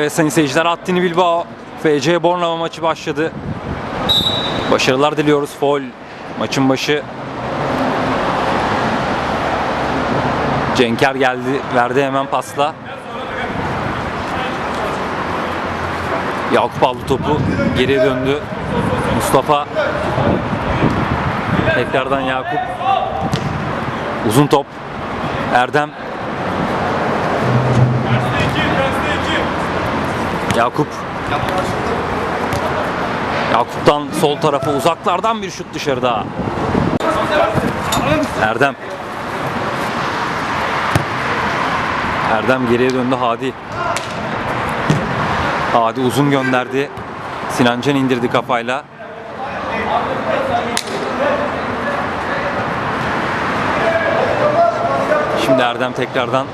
Evet sayın seyirciler Attini Bilbao FC Bornova maçı başladı. Başarılar diliyoruz. Foul maçın başı. Cenker geldi, verdi hemen pasla. Yakup aldı topu, geriye döndü. Mustafa tekrardan Yakup. Uzun top. Erdem Yakup. Yakup'tan sol tarafa uzaklardan bir şut dışarıda. Erdem. Erdem geriye döndü Hadi. Hadi uzun gönderdi. Sinancan indirdi kafayla. Şimdi Erdem tekrardan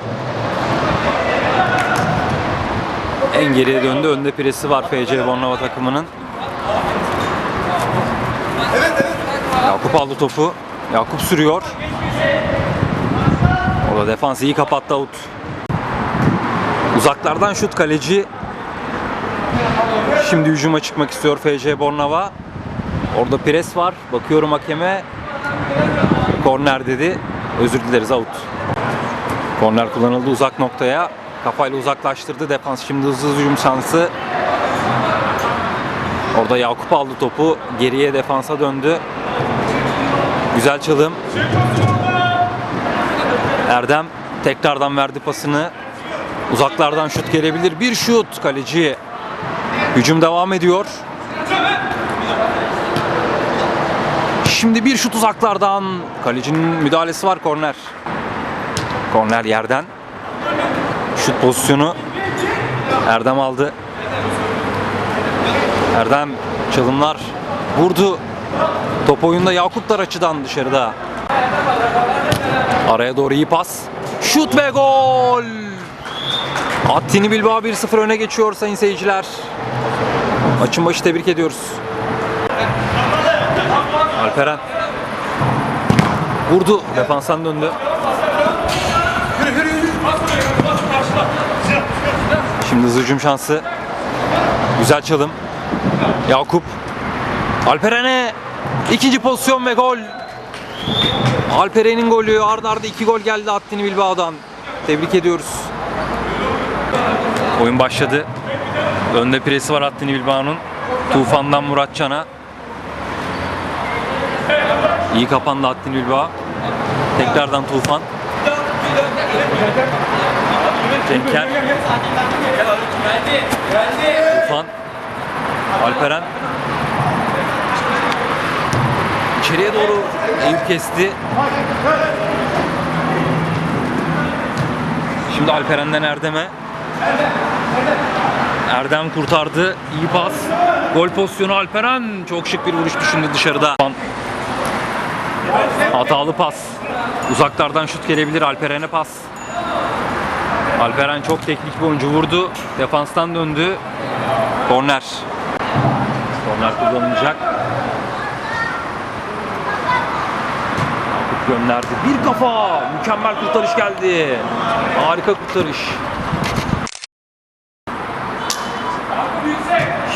en geriye döndü. Önde presi var FC Bornova takımının. Yakup aldı topu. Yakup sürüyor. O da defans iyi kapattı out. Uzaklardan şut kaleci. Şimdi hücuma çıkmak istiyor FC Bornova. Orada pres var. Bakıyorum hakeme. Korner dedi. Özür dileriz out. Korner kullanıldı uzak noktaya. Kafayla uzaklaştırdı defans. Şimdi hızlı hücum şansı. Orada Yakup aldı topu. Geriye defansa döndü. Güzel çalım. Erdem tekrardan verdi pasını. Uzaklardan şut gelebilir. Bir şut kaleci. Hücum devam ediyor. Şimdi bir şut uzaklardan. Kalecinin müdahalesi var korner. Korner yerden. Şut pozisyonu. Erdem aldı. Erdem çalımlar vurdu. Top oyunda Yakup dar açıdan dışarıda. Araya doğru iyi pas. Şut ve gol. Attini Bilbao 1-0 öne geçiyor sayın seyirciler. Maçın başı tebrik ediyoruz. Alperen. Vurdu. Defanstan döndü. Şimdi hızlı hücum şansı. Güzel çalım. Yakup. Alperen'e ikinci pozisyon ve gol. Alperen'in golü. Arda arda iki gol geldi Attini Bilbao'dan. Tebrik ediyoruz. Oyun başladı. Önde presi var Attini Bilbao'nun. Tufan'dan Muratcan'a. İyi kapandı Attini Bilbao. Tekrardan Tufan. Cenker. Tufan. Alperen. İçeriye doğru Eyüp kesti. Şimdi Alperen'den Erdem'e. Erdem kurtardı. İyi pas. Gol pozisyonu Alperen. Çok şık bir vuruş düşündü dışarıda. Hatalı pas. Uzaklardan şut gelebilir. Alperen'e pas. Alperen çok teknik bir oyuncu vurdu. Defanstan döndü. Korner. Korner kullanılacak. Yakup gönderdi. Bir kafa. Mükemmel kurtarış geldi. Harika kurtarış.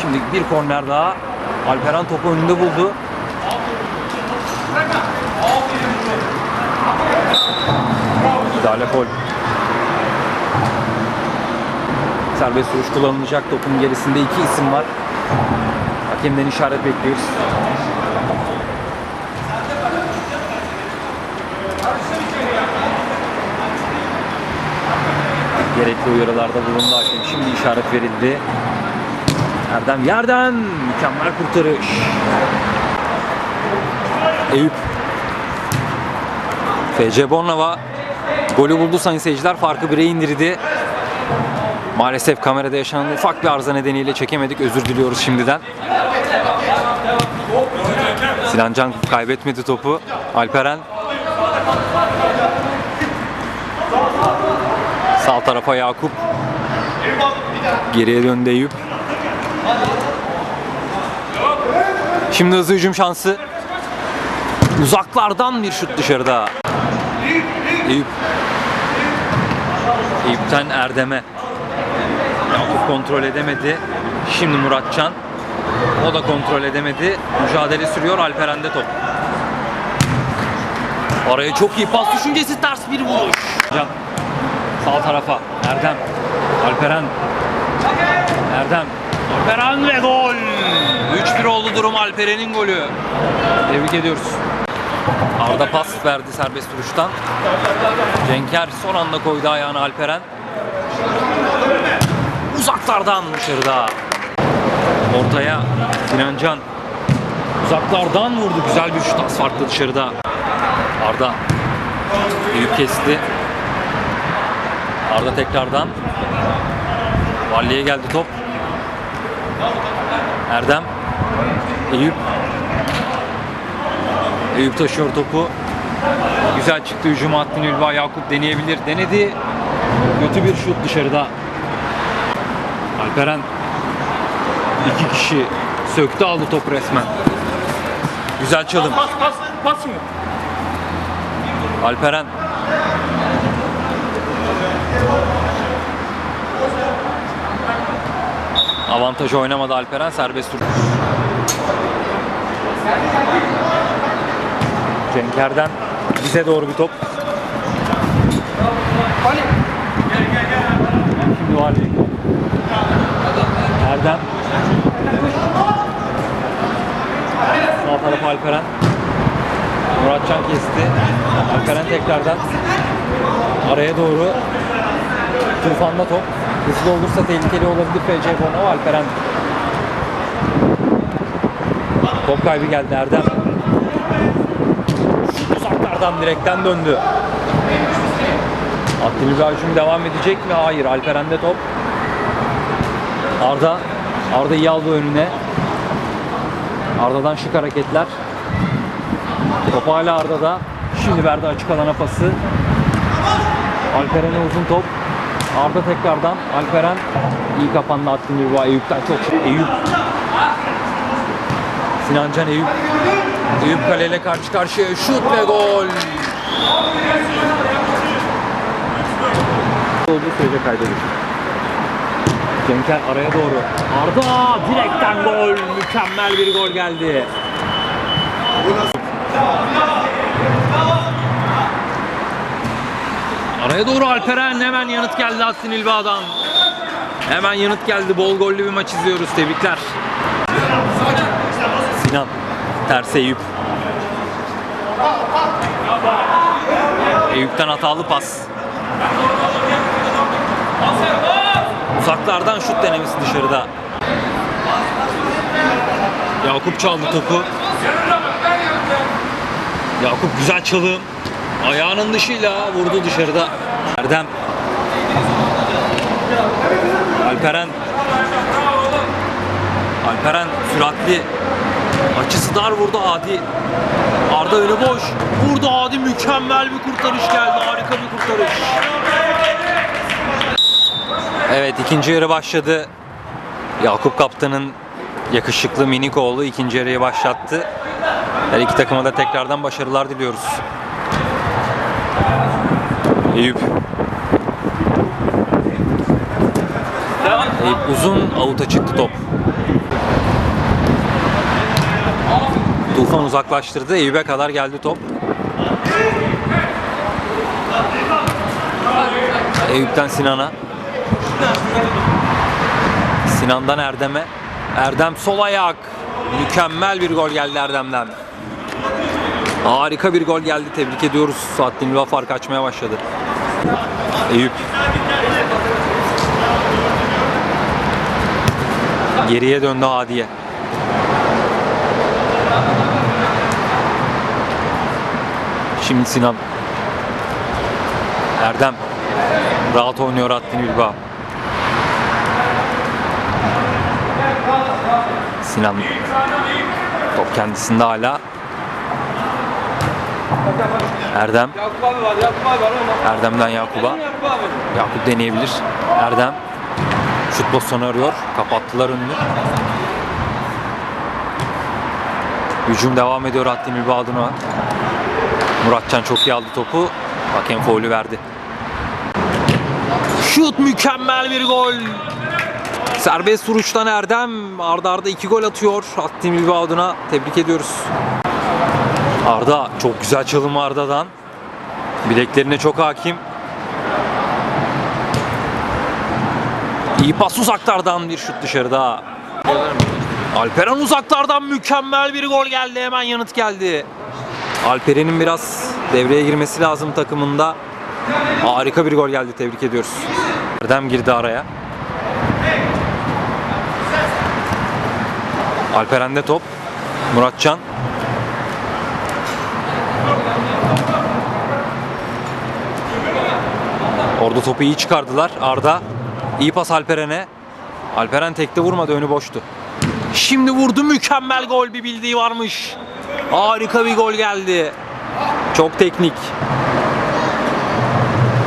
Şimdi bir korner daha. Alperen topu önünde buldu. Müdahale gol. Serbest vuruş kullanılacak. Topun gerisinde iki isim var. Hakemden işaret bekliyoruz. Gerekli uyarılarda bulundu hakem. Şimdi işaret verildi. Erdem yerden mükemmel kurtarış. Eyüp. FC Bornova golü buldu sayın seyirciler. Farkı 1'e indirdi. Maalesef kamerada yaşanan ufak bir arıza nedeniyle çekemedik. Özür diliyoruz şimdiden. Sinancan kaybetmedi topu. Alperen. Sağ tarafa Yakup. Geriye döndü Eyüp. Şimdi hızlı hücum şansı. Uzaklardan bir şut dışarıda. Eyüp. Eyüp'ten Erdem'e. Kontrol edemedi. Şimdi Muratcan. O da kontrol edemedi. Mücadele sürüyor. Alperen'de top. Araya çok iyi pas düşüncesi ters bir vuruş. Can. Sağ tarafa. Erdem. Alperen. Erdem. Alperen ve gol. 3-1 oldu durum Alperen'in golü. Tebrik ediyoruz. Arda pas verdi serbest vuruştan. Cenker son anda koydu ayağını Alperen. Uzaklardan dışarıda. Ortaya Sinan Can. Uzaklardan vurdu. Güzel bir şut az farklı dışarıda. Arda. Eyüp kesti. Arda tekrardan. Valliye geldi top. Erdem. Eyüp. Eyüp taşıyor topu. Güzel çıktı hücuma hattını Ülva Yakup deneyebilir. Denedi. Kötü bir şut dışarıda. Alperen iki kişi söktü aldı topu resmen. Güzel çalım. Pas pas pas mı? Alperen. Avantaj oynamadı Alperen serbest vuruş. Cenker'den bize doğru bir top. Şimdi Vali. Erdem. Sağ tarafı Alperen. Muratcan kesti. Alperen tekrardan araya doğru Tufan'la top. Hızlı olursa tehlikeli olabilir FC Bornova Alperen. Top kaybı geldi Erdem. Uzaklardan direkten döndü. Abdülhamid hücum devam edecek mi? Hayır. Alperen'de top. Arda. Arda iyi aldı önüne. Arda'dan şık hareketler. Top hala Arda'da. Şimdi verdi açık alana pası. Alperen'e uzun top. Arda tekrardan. Alperen iyi kapandı attı Nurba. Eyüp'ten çok Eyüp. Sinancan Eyüp. Eyüp kaleyle karşı karşıya. Şut ve gol. Olduğu sürece kaydedilir. Cenker araya doğru. Arda direkten gol. Mükemmel bir gol geldi. Araya doğru Alperen hemen yanıt geldi Astin İlbağ'dan. Hemen yanıt geldi. Bol gollü bir maç izliyoruz. Tebrikler. Sinan. Ters Eyüp. Eyüp'ten hatalı pas. Uzaklardan şut denemesi dışarıda. Yakup çaldı topu. Yakup güzel çalım. Ayağının dışıyla vurdu dışarıda. Erdem. Alperen. Alperen süratli. Açısı dar vurdu Adi. Arda önü boş. Vurdu Adi mükemmel bir kurtarış geldi. Harika bir kurtarış. Evet ikinci yarı başladı. Yakup Kaptan'ın yakışıklı minik oğlu ikinci yarıyı başlattı. Her iki takıma da tekrardan başarılar diliyoruz. Eyüp. Eyüp uzun avuta çıktı top. Tufan uzaklaştırdı. Eyüp'e kadar geldi top. Eyüp'ten Sinan'a. Sinan'dan Erdem'e. Erdem sol ayak. Mükemmel bir gol geldi Erdem'den. Harika bir gol geldi. Tebrik ediyoruz. Saattin Ülva fark açmaya başladı. Eyüp. Geriye döndü Adiye. Şimdi Sinan. Erdem. Rahat oynuyor Attin Ülba. Sinan. Top kendisinde hala. Erdem. Erdem'den Yakup'a. Yakup deneyebilir. Erdem. Şut pozisyonu arıyor. Kapattılar önünü. Hücum devam ediyor Attin Ülba adına. Muratcan çok iyi aldı topu. Hakem faulü verdi. Şut mükemmel bir gol. Serbest vuruştan Erdem arda arda iki gol atıyor. Attığım gibi adına tebrik ediyoruz. Arda çok güzel çalım Arda'dan. Bileklerine çok hakim. İyi pas uzaklardan bir şut dışarıda. Alperen uzaklardan mükemmel bir gol geldi. Hemen yanıt geldi. Alperen'in biraz devreye girmesi lazım takımında. Harika bir gol geldi. Tebrik ediyoruz. Erdem girdi araya. Alperen'de top. Muratcan. Orada topu iyi çıkardılar. Arda. iyi pas Alperen'e. Alperen tekte vurmadı. Önü boştu. Şimdi vurdu. Mükemmel gol. Bir bildiği varmış. Harika bir gol geldi. Çok teknik.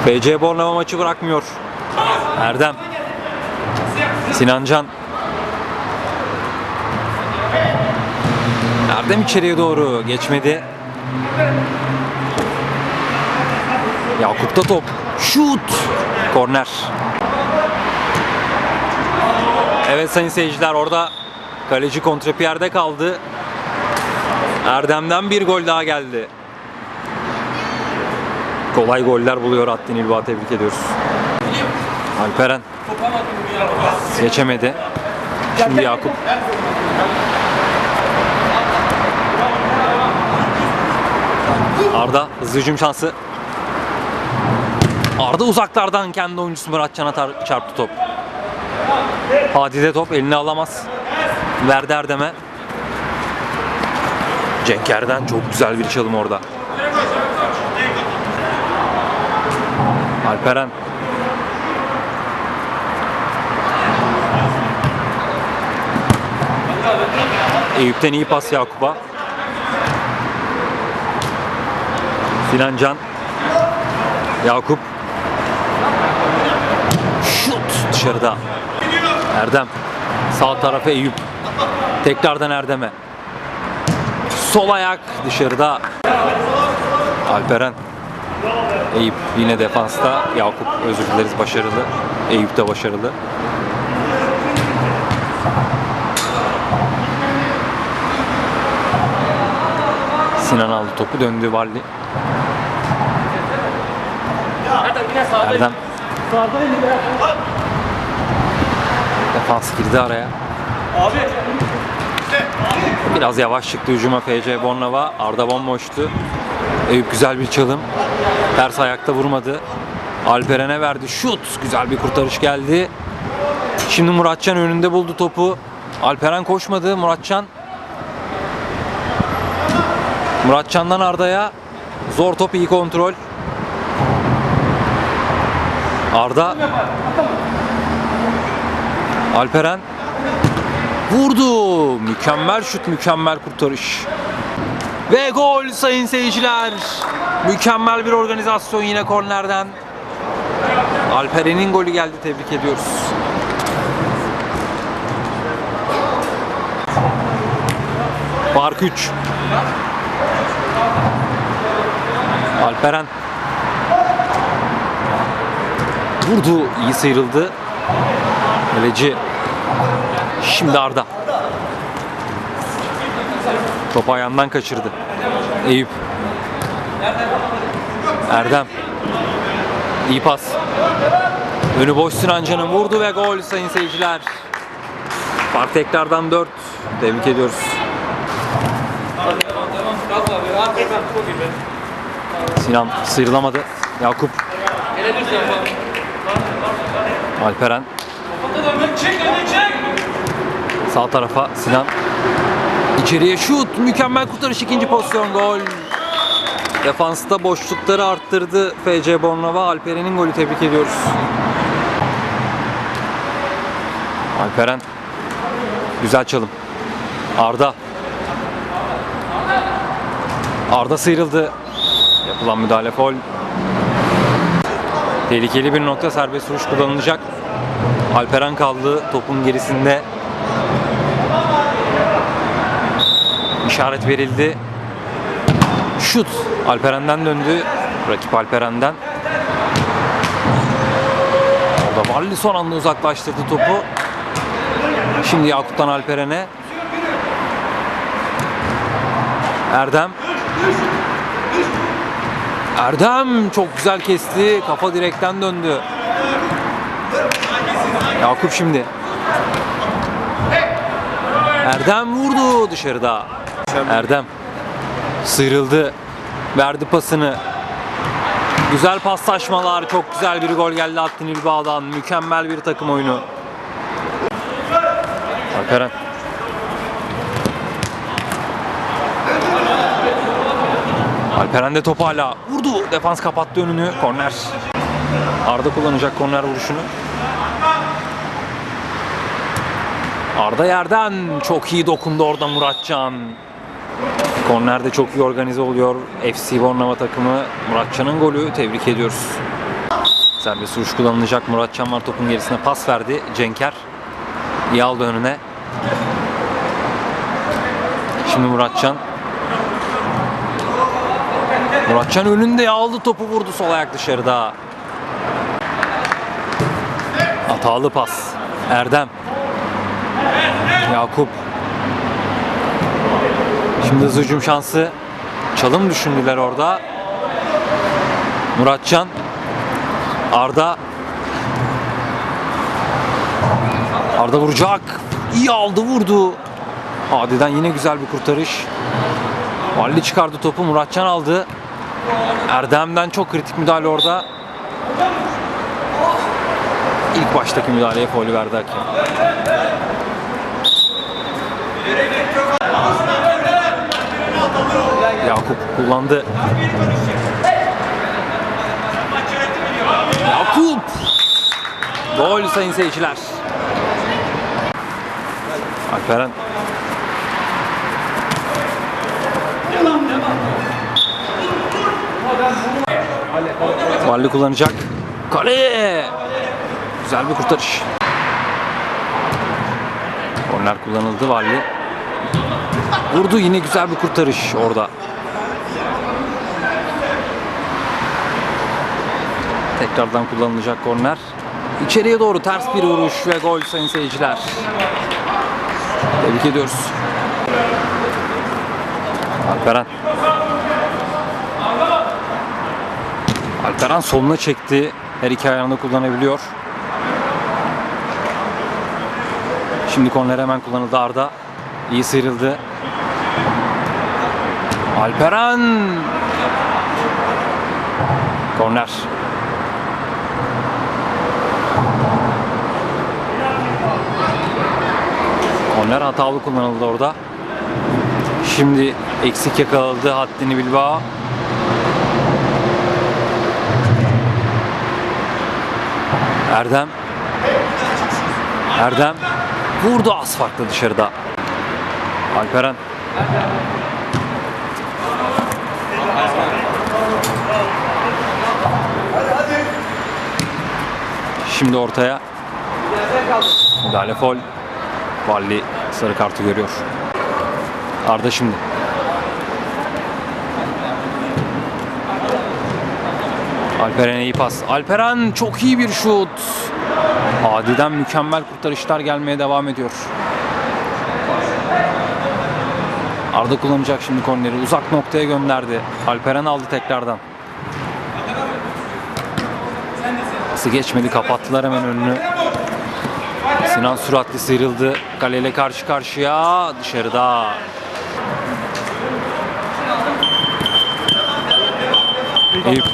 FC Bornova maçı bırakmıyor. Erdem. Sinancan. Erdem içeriye doğru geçmedi. Yakup'ta top. Şut. Korner. Evet sayın seyirciler orada kaleci kontrapiyerde kaldı. Erdem'den bir gol daha geldi. Kolay goller buluyor Attin İlba tebrik ediyoruz. Alperen geçemedi. Şimdi Yakup. Arda hızlı hücum şansı. Arda uzaklardan kendi oyuncusu Muratcan'a tar- çarptı top. Hadide top elini alamaz. Verdi Erdem'e. Cenker'den çok güzel bir çalım orada. Alperen. Eyüp'ten iyi pas Yakup'a. Sinan Can. Yakup. Şut dışarıda. Erdem. Sağ tarafa Eyüp. Tekrardan Erdem'e. Sol ayak dışarıda. Alperen. Eyüp yine defansta. Yakup özür dileriz başarılı. Eyüp de başarılı. Sinan aldı topu döndü Valli. Erdem. Defans girdi araya. Abi. Biraz yavaş çıktı hücuma FC Bornova. Arda bomboştu. Eyüp güzel bir çalım. Ters ayakta vurmadı. Alperen'e verdi. Şut. Güzel bir kurtarış geldi. Şimdi Muratcan önünde buldu topu. Alperen koşmadı. Muratcan. Muratcan'dan Arda'ya. Zor top iyi kontrol. Arda. Alperen. Vurdu. Mükemmel şut, mükemmel kurtarış. Ve gol sayın seyirciler. Mükemmel bir organizasyon yine kornerden. Alperen'in golü geldi. Tebrik ediyoruz. Fark 3. Alperen. Vurdu. iyi sıyrıldı. Kaleci Şimdi Arda. Top ayağından kaçırdı. Eyüp. Erdem. İyi pas. Önü boş Sinan Can'ın vurdu ve gol sayın seyirciler. Fark tekrardan 4. Tebrik ediyoruz. Sinan sıyrılamadı. Yakup. Alperen. Sağ tarafa Sinan. İçeriye şut. Mükemmel kurtarış. ikinci pozisyon gol. Defansta boşlukları arttırdı FC Bornova. Alperen'in golü tebrik ediyoruz. Alperen. Güzel çalım. Arda. Arda sıyrıldı. Yapılan müdahale foul. Tehlikeli bir nokta serbest vuruş kullanılacak. Alperen kaldı topun gerisinde. İşaret verildi. Şut Alperen'den döndü. Rakip Alperen'den. Orada Valli son anda uzaklaştırdı topu. Şimdi Yakup'tan Alperen'e. Erdem. Erdem çok güzel kesti. Kafa direkten döndü. Yakup şimdi. Erdem vurdu dışarıda. Erdem sıyrıldı. Verdi pasını. Güzel paslaşmalar, çok güzel bir gol geldi Attin İlbağ'dan. Mükemmel bir takım oyunu. Alperen. Alperen de topu hala vurdu. Defans kapattı önünü. Korner. Arda kullanacak korner vuruşunu. Arda yerden çok iyi dokundu orada Muratcan. Kornerde çok iyi organize oluyor. FC Bornova takımı Muratcan'ın golü tebrik ediyoruz. Serbest vuruş kullanılacak. Muratcan var topun gerisine pas verdi. Cenker iyi aldı önüne. Şimdi Muratcan. Muratcan önünde aldı topu vurdu sol ayak dışarıda. Hatalı pas. Erdem. Yakup. Şimdi hızlı hücum şansı. Çalım düşündüler orada. Muratcan. Arda. Arda vuracak. İyi aldı vurdu. Adi'den yine güzel bir kurtarış. Valli çıkardı topu. Muratcan aldı. Erdem'den çok kritik müdahale orada. İlk baştaki müdahaleye faulü verdi hakem. Yakup kullandı. Yakup! Gol sayın seyirciler. Alperen. Valli kullanacak. Kale! Güzel bir kurtarış. Korner kullanıldı Valli. Vurdu yine güzel bir kurtarış orada. Tekrardan kullanılacak korner. İçeriye doğru ters bir vuruş ve gol sayın seyirciler. Tebrik ediyoruz. Alperen. Alperen soluna çekti. Her iki ayağını kullanabiliyor. Şimdi korner hemen kullanıldı Arda. İyi sıyrıldı. Alperen. Korner. Korner hatalı kullanıldı orada. Şimdi eksik yakaladı haddini Bilbao. Erdem. Erdem. Vurdu az farklı dışarıda. Alperen. Şimdi ortaya. Müdahale fol. Valli sarı kartı görüyor. Arda şimdi. Alperen iyi pas. Alperen çok iyi bir şut. Adi'den mükemmel kurtarışlar gelmeye devam ediyor. Arda kullanacak şimdi korneri. Uzak noktaya gönderdi. Alperen aldı tekrardan. Pası geçmedi. Kapattılar hemen önünü. Sinan süratli sıyrıldı. Kaleyle karşı karşıya. Dışarıda. Eyüp.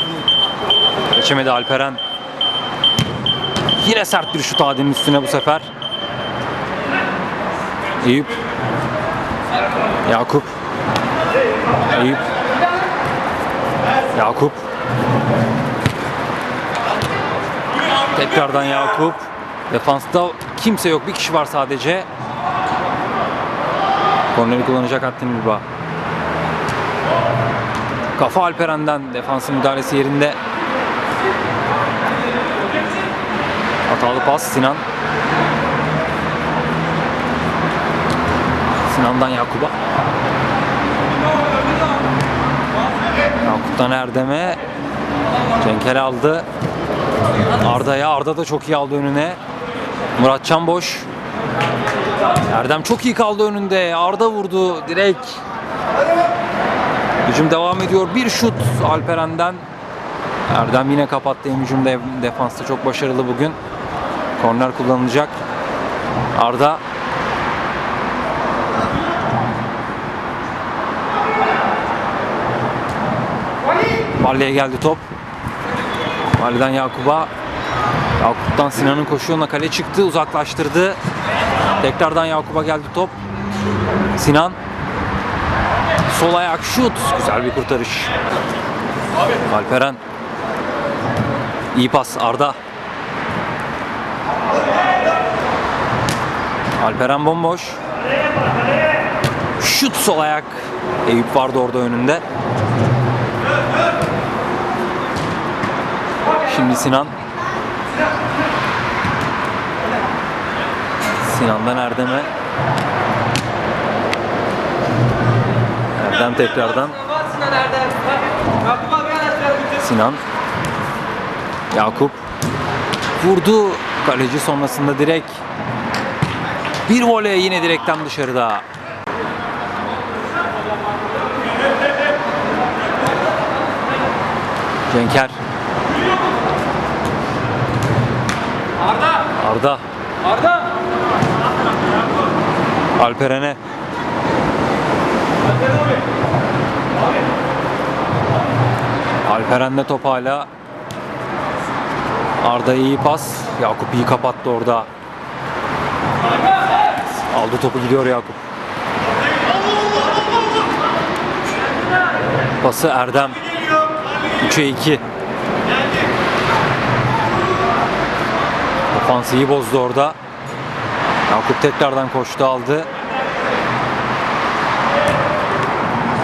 Geçemedi Alperen. Yine sert bir şut Adi'nin üstüne bu sefer. Eyüp. Yakup. Eyüp. Yakup. Tekrardan Yakup. Defansta kimse yok. Bir kişi var sadece. Korneri kullanacak Attin Bilba. Kafa Alperen'den defansın müdahalesi yerinde. Hatalı pas Sinan. Sinan'dan Yakup'a. Yakup'tan Erdem'e. Cenkel aldı. Arda'ya. Arda da çok iyi aldı önüne. Muratcan boş. Erdem çok iyi kaldı önünde. Arda vurdu direkt. Hücum devam ediyor. Bir şut Alperen'den. Erdem yine kapattı hem hücumda defansta çok başarılı bugün. Korner kullanılacak. Arda Valle'ye geldi top. Valle'den Yakup'a. Yakup'tan Sinan'ın koşuğuna kale çıktı. Uzaklaştırdı. Tekrardan Yakup'a geldi top. Sinan. Sol ayak şut. Güzel bir kurtarış. Alperen. İyi pas Arda. Alperen bomboş. Şut sol ayak. Eyüp vardı orada önünde. Şimdi Sinan. Sinan'dan Erdem'e. Erdem tekrardan. Sinan. Yakup. Vurdu. Kaleci sonrasında direkt. Bir voley yine direkten dışarıda. Cenker. Arda! Arda. Arda! Alperen'e. Alperen'de top hala. Arda iyi pas. Yakup iyi kapattı orada. Aldı topu gidiyor Yakup. Pası Erdem. 3'e 2. Ofansı iyi bozdu orada. Yakup tekrardan koştu aldı.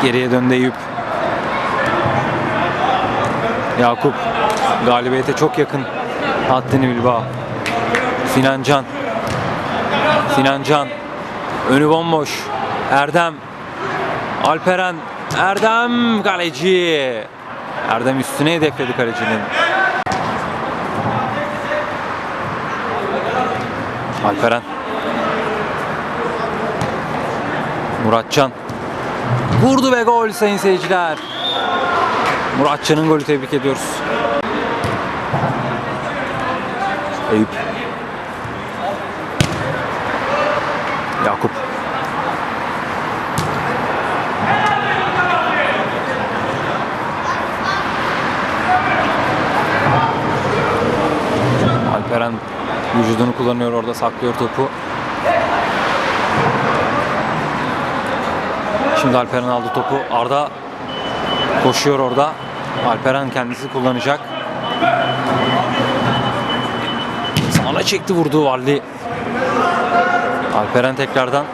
Geriye döndü Eyüp. Yakup galibiyete çok yakın. Haddini Bilbao. Sinan Can. Sinan Can. Önü bomboş. Erdem. Alperen. Erdem kaleci. Erdem üstüne hedefledi kalecinin. Alperen. Muratcan. Vurdu ve gol sayın seyirciler. Muratcan'ın golü tebrik ediyoruz. Eyüp. Yakup. Alperen vücudunu kullanıyor orada saklıyor topu. Şimdi Alperen aldı topu. Arda koşuyor orada. Alperen kendisi kullanacak. Sağına çekti vurdu Valli. Alperen tekrardan.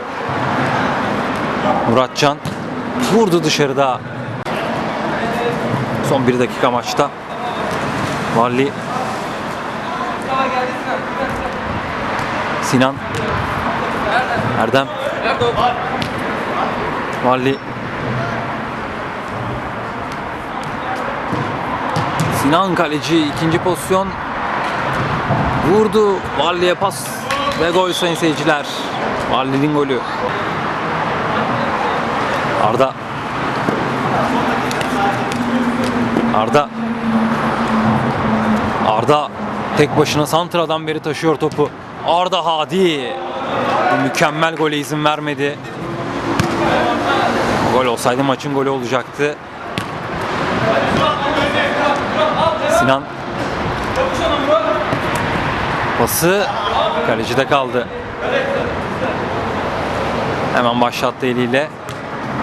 Muratcan vurdu dışarıda. Son bir dakika maçta. Valli Sinan. Erdem? Valli Sinan kaleci ikinci pozisyon. Vurdu. Valli'ye pas ve gol sayın seyirciler. Valli'nin golü. Arda. Arda. Arda tek başına santradan beri taşıyor topu Arda Hadi mükemmel gole izin vermedi Gol olsaydı maçın golü olacaktı. Sinan pası kalecide kaldı. Hemen başlattı eliyle.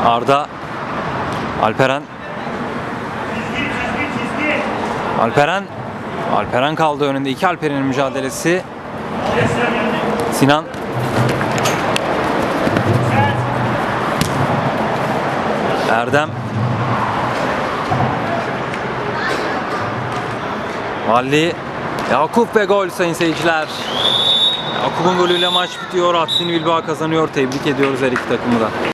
Arda Alperen Alperen Alperen kaldı önünde. iki Alperen'in mücadelesi. Sinan Erdem Valli Yakup ve gol sayın seyirciler. Yakup'un golüyle maç bitiyor. Haddini Bilbao kazanıyor. Tebrik ediyoruz her iki takımı da.